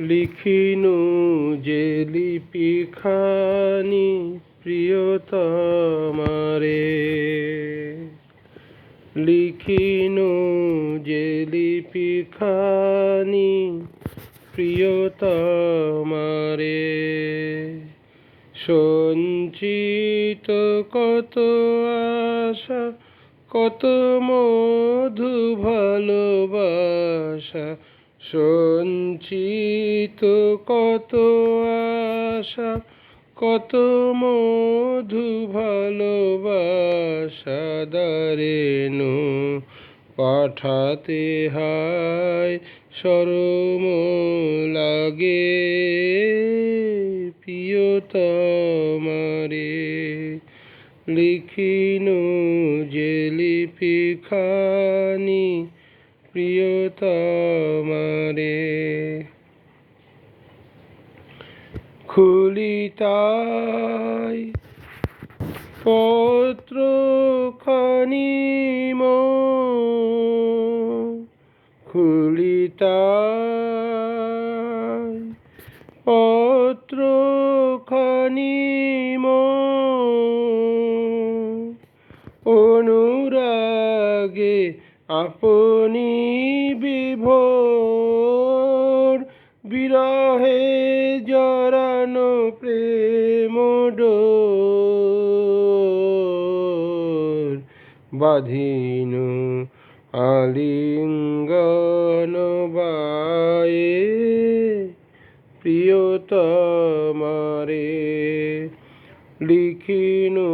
লিখিনু যে লিপি খানি প্রিয়তমারে। লিখিনু যে লিপি খানি প্রিয়তমারে। সঞ্চিত কত আশা, কত মধু ভালোবাসা সঞ্চিত কত আশা, কত মধু ভালোবাসা দারেনু। পাঠাতে হায় সরম লাগে প্রিয়তমারে। লিখিনু যে লিপি খানি প্রিয়তমারে। খুলিতাই পত্র খানি খুলিতাই পত্র খানি অনুরাগে আপনি বিভোর বিরহে জরানো প্রেম বাঁধিনু আলিঙ্গন বায়ে প্রিয়তমারে লিখিনু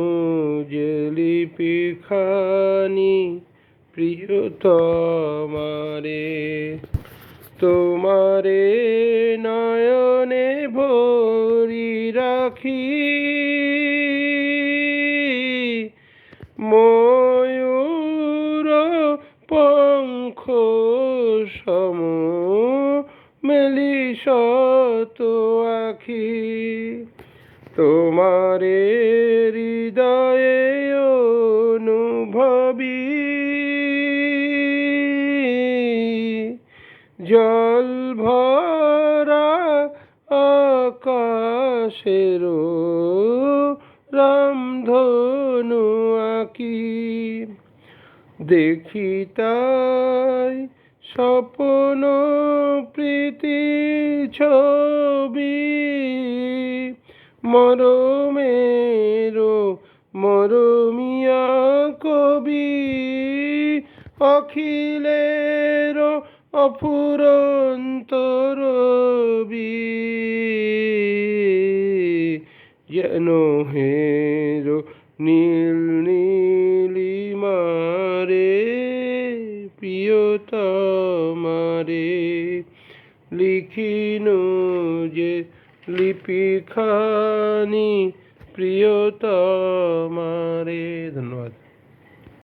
যে লিপি খানি প্রিয়তমারে তোমারে নয়নে ভরি রাখি। ময়ূর পঙ্খ সম মেলি শত আখি। তোমারে হৃদয়ে জল ভরা আকাশের রামধনু আঁকি। দেখি তাই স্বপ্ন প্রীতি ছবি। মরমেরো মরমিয়া কবি। অখিলের অফুরন্ত রবি যেন হেরো নীল নীলিমারে প্রিয়তমারে। লিখিনু যে লিপি খানি প্রিয়তমারে। ধন্যবাদ।